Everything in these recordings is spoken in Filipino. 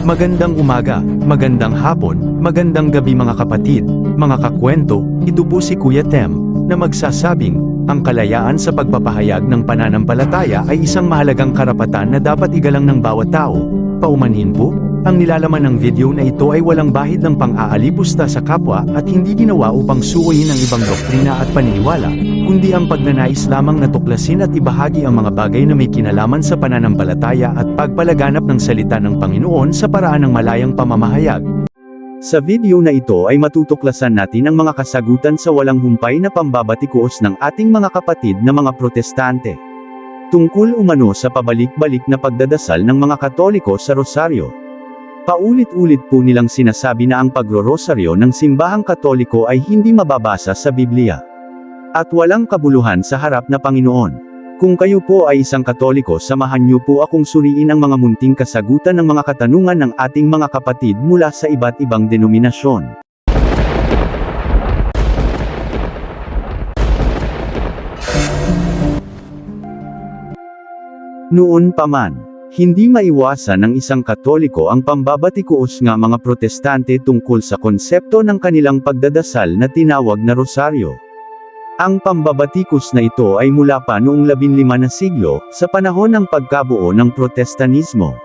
Magandang umaga, magandang hapon, magandang gabi mga kapatid, mga kakwento, ito po si Kuya Tem, na magsasabing, ang kalayaan sa pagpapahayag ng pananampalataya ay isang mahalagang karapatan na dapat igalang ng bawat tao. Paumanhin po, ang nilalaman ng video na ito ay walang bahid ng pang-aalipusta sa kapwa at hindi ginawa upang suwayin ang ibang doktrina at paniniwala, kundi ang pagnanais lamang na tuklasin at ibahagi ang mga bagay na may kinalaman sa pananampalataya at pagpalaganap ng salita ng Panginoon sa paraan ng malayang pamamahayag. Sa video na ito ay matutuklasan natin ang mga kasagutan sa walang humpay na pambabatikuos ng ating mga kapatid na mga protestante. Tungkol umano sa pabalik-balik na pagdadasal ng mga katoliko sa rosaryo. Paulit-ulit po nilang sinasabi na ang pagrorosaryo ng simbahang katoliko ay hindi mababasa sa Biblia. At walang kabuluhan sa harap na Panginoon. Kung kayo po ay isang katoliko samahan niyo po akong suriin ang mga munting kasagutan ng mga katanungan ng ating mga kapatid mula sa iba't ibang denominasyon. Noon pa man, hindi maiwasan ng isang katoliko ang pambabatikuos nga mga protestante tungkol sa konsepto ng kanilang pagdadasal na tinawag na rosaryo. Ang pambabatikos na ito ay mula pa noong 15 na siglo, sa panahon ng pagkabuo ng protestanismo.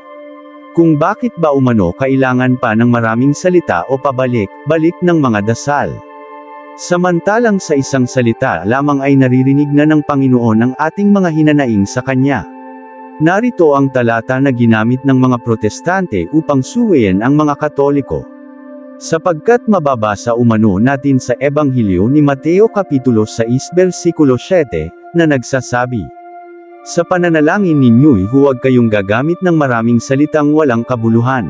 Kung bakit ba umano kailangan pa ng maraming salita o pabalik-balik ng mga dasal. Samantalang sa isang salita lamang ay naririnig na ng Panginoon ang ating mga hinanaing sa Kanya. Narito ang talata na ginamit ng mga protestante upang suwayin ang mga katoliko. Sapagkat mababasa umano natin sa Ebanghelyo ni Mateo Kapitulo 6 versikulo 7, na nagsasabi, Sa pananalangin ninyo'y huwag kayong gagamit ng maraming salitang walang kabuluhan.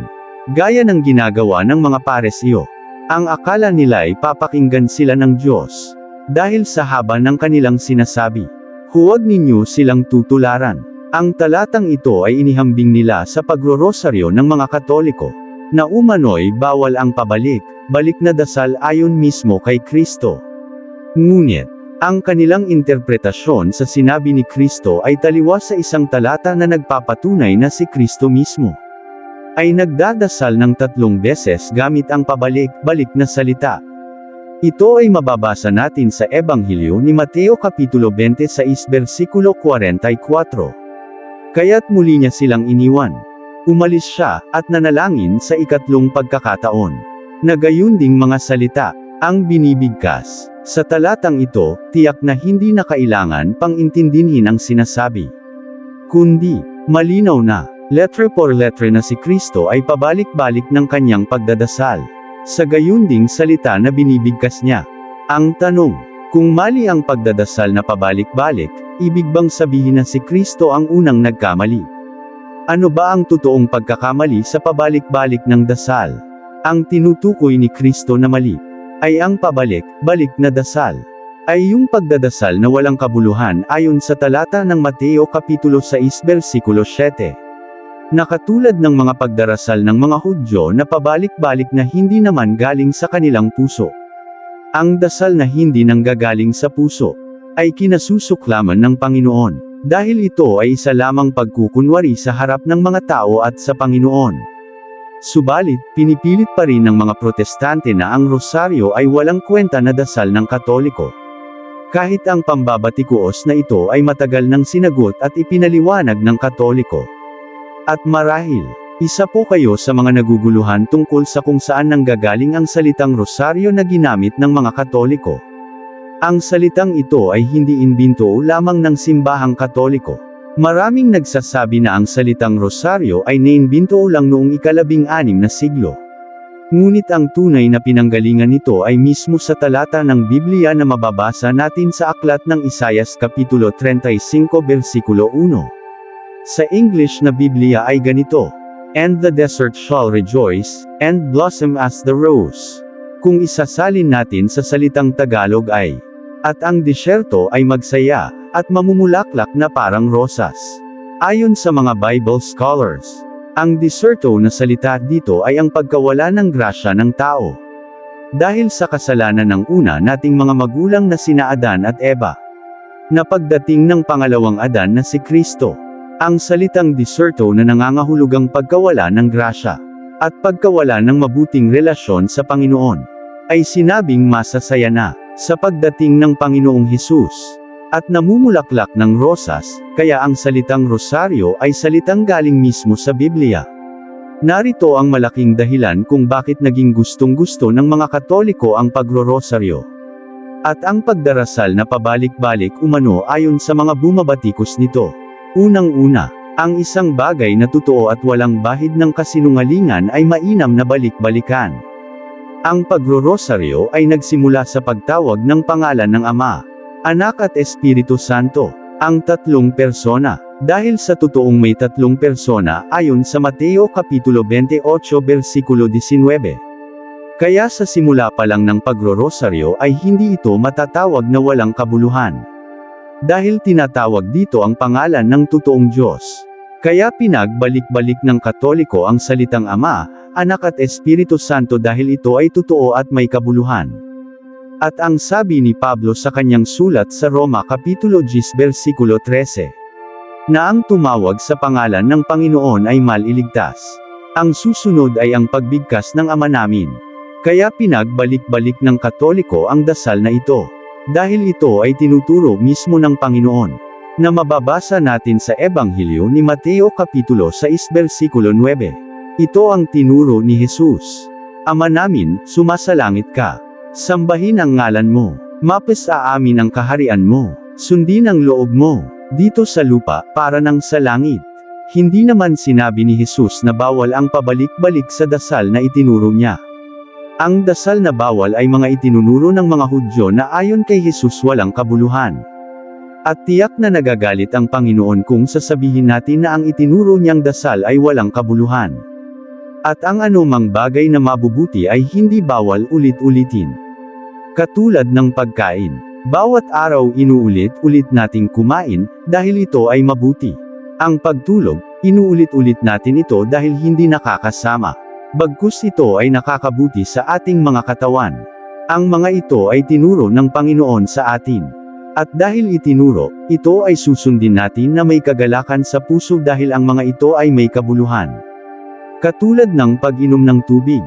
Gaya ng ginagawa ng mga paresyo. Ang akala nila ay papakinggan sila ng Diyos. Dahil sa haba ng kanilang sinasabi. Huwag ninyo silang tutularan. Ang talatang ito ay inihambing nila sa pagrorosaryo ng mga katoliko na umano'y bawal ang pabalik, balik na dasal ayon mismo kay Kristo. Ngunit, ang kanilang interpretasyon sa sinabi ni Kristo ay taliwas sa isang talata na nagpapatunay na si Kristo mismo ay nagdadasal ng tatlong beses gamit ang pabalik-balik na salita. Ito ay mababasa natin sa Ebanghelyo ni Mateo Kapitulo 26 versikulo 44. Kaya't muli niya silang iniwan. Umalis siya, at nanalangin sa ikatlong pagkakataon. Nagayon ding mga salita, ang binibigkas. Sa talatang ito, tiyak na hindi na kailangan pang intindihin ang sinasabi. Kundi, malinaw na, letre por letre na si Kristo ay pabalik-balik ng kanyang pagdadasal. Sa gayon ding salita na binibigkas niya. Ang tanong, kung mali ang pagdadasal na pabalik-balik, ibig bang sabihin na si Kristo ang unang nagkamali? Ano ba ang totoong pagkakamali sa pabalik-balik ng dasal? Ang tinutukoy ni Kristo na mali ay ang pabalik-balik na dasal. Ay yung pagdadasal na walang kabuluhan ayon sa talata ng Mateo Kapitulo 6 versikulo 7. Nakatulad ng mga pagdarasal ng mga Hudyo na pabalik-balik na hindi naman galing sa kanilang puso. Ang dasal na hindi nanggagaling sa puso ay kinasusuklaman ng Panginoon. Dahil ito ay isa lamang pagkukunwari sa harap ng mga tao at sa Panginoon. Subalit, pinipilit pa rin ng mga protestante na ang rosaryo ay walang kwenta na dasal ng katoliko. Kahit ang pambabatikuos na ito ay matagal nang sinagot at ipinaliwanag ng katoliko. At marahil, isa po kayo sa mga naguguluhan tungkol sa kung saan nanggagaling ang salitang rosaryo na ginamit ng mga katoliko. Ang salitang ito ay hindi inbinto lamang ng simbahang katoliko. Maraming nagsasabi na ang salitang rosaryo ay nainbinto lang noong ikalabing anim na siglo. Ngunit ang tunay na pinanggalingan nito ay mismo sa talata ng Biblia na mababasa natin sa aklat ng Isayas Kapitulo 35 versikulo 1. Sa English na Biblia ay ganito, And the desert shall rejoice, and blossom as the rose. Kung isasalin natin sa salitang Tagalog ay, at ang disyerto ay magsaya, at mamumulaklak na parang rosas. Ayon sa mga Bible scholars, ang diserto na salita dito ay ang pagkawala ng grasya ng tao. Dahil sa kasalanan ng una nating mga magulang na sina Adan at Eva. Na pagdating ng pangalawang Adan na si Kristo, Ang salitang diserto na nangangahulugang pagkawala ng grasya at pagkawala ng mabuting relasyon sa Panginoon ay sinabing masasaya na sa pagdating ng Panginoong Hesus at namumulaklak ng rosas, kaya ang salitang rosaryo ay salitang galing mismo sa Biblia. Narito ang malaking dahilan kung bakit naging gustong-gusto ng mga Katoliko ang pagrorosaryo. At ang pagdarasal na pabalik-balik umano ayon sa mga bumabatikos nito. Unang-una, ang isang bagay na totoo at walang bahid ng kasinungalingan ay mainam na balik-balikan. Ang pagrorosaryo ay nagsimula sa pagtawag ng pangalan ng Ama, Anak at Espiritu Santo, ang tatlong persona, dahil sa totoong may tatlong persona ayon sa Mateo Kapitulo 28 versikulo 19. Kaya sa simula pa lang ng pagrorosaryo ay hindi ito matatawag na walang kabuluhan. Dahil tinatawag dito ang pangalan ng totoong Diyos. Kaya pinagbalik-balik ng Katoliko ang salitang Ama, Anak at Espiritu Santo dahil ito ay totoo at may kabuluhan. At ang sabi ni Pablo sa kanyang sulat sa Roma Kapitulo 10 versikulo 13, na ang tumawag sa pangalan ng Panginoon ay maliligtas. Ang susunod ay ang pagbigkas ng Ama namin. Kaya pinagbalik-balik ng Katoliko ang dasal na ito. Dahil ito ay tinuturo mismo ng Panginoon, na mababasa natin sa Ebanghelyo ni Mateo Kapitulo 6 versikulo 9. Ito ang tinuro ni Jesus. Ama namin, sumasalangit ka. Sambahin ang ngalan mo. Mapes aamin ang kaharian mo. Sundin ang loob mo. Dito sa lupa, para nang sa langit. Hindi naman sinabi ni Jesus na bawal ang pabalik-balik sa dasal na itinuro niya. Ang dasal na bawal ay mga itinunuro ng mga Hudyo na ayon kay Jesus walang kabuluhan. At tiyak na nagagalit ang Panginoon kung sasabihin natin na ang itinuro niyang dasal ay walang kabuluhan. At ang anumang bagay na mabubuti ay hindi bawal ulit-ulitin. Katulad ng pagkain. Bawat araw inuulit-ulit nating kumain, dahil ito ay mabuti. Ang pagtulog, inuulit-ulit natin ito dahil hindi nakakasama. Bagkus ito ay nakakabuti sa ating mga katawan. Ang mga ito ay tinuro ng Panginoon sa atin. At dahil itinuro, ito ay susundin natin na may kagalakan sa puso dahil ang mga ito ay may kabuluhan. Katulad ng pag-inom ng tubig.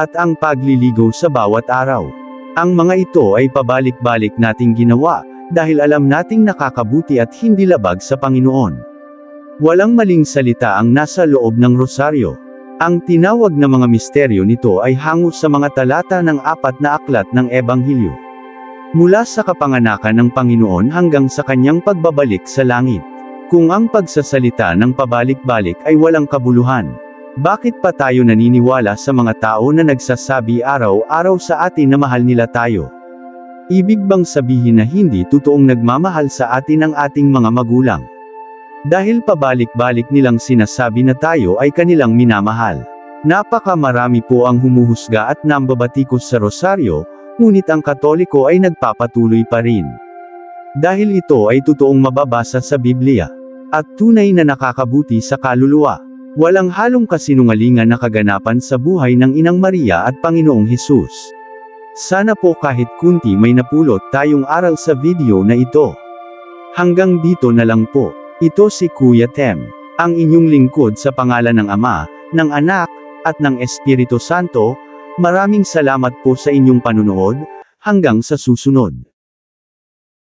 At ang pagliligo sa bawat araw. Ang mga ito ay pabalik-balik nating ginawa, dahil alam nating nakakabuti at hindi labag sa Panginoon. Walang maling salita ang nasa loob ng rosaryo. Ang tinawag na mga misteryo nito ay hango sa mga talata ng apat na aklat ng Ebanghelyo. Mula sa kapanganakan ng Panginoon hanggang sa kanyang pagbabalik sa langit. Kung ang pagsasalita ng pabalik-balik ay walang kabuluhan, bakit pa tayo naniniwala sa mga tao na nagsasabi araw-araw sa atin na mahal nila tayo? Ibig bang sabihin na hindi totoong nagmamahal sa atin ang ating mga magulang? Dahil pabalik-balik nilang sinasabi na tayo ay kanilang minamahal. Napaka marami po ang humuhusga at nambabatikos sa rosaryo, ngunit ang katoliko ay nagpapatuloy pa rin. Dahil ito ay totoong mababasa sa Biblia. At tunay na nakakabuti sa kaluluwa. Walang halong kasinungalingan na kaganapan sa buhay ng Inang Maria at Panginoong Hesus. Sana po kahit kunti may napulot tayong aral sa video na ito. Hanggang dito na lang po. Ito si Kuya Tem, ang inyong lingkod sa pangalan ng Ama, ng Anak, at ng Espiritu Santo. Maraming salamat po sa inyong panunood. Hanggang sa susunod.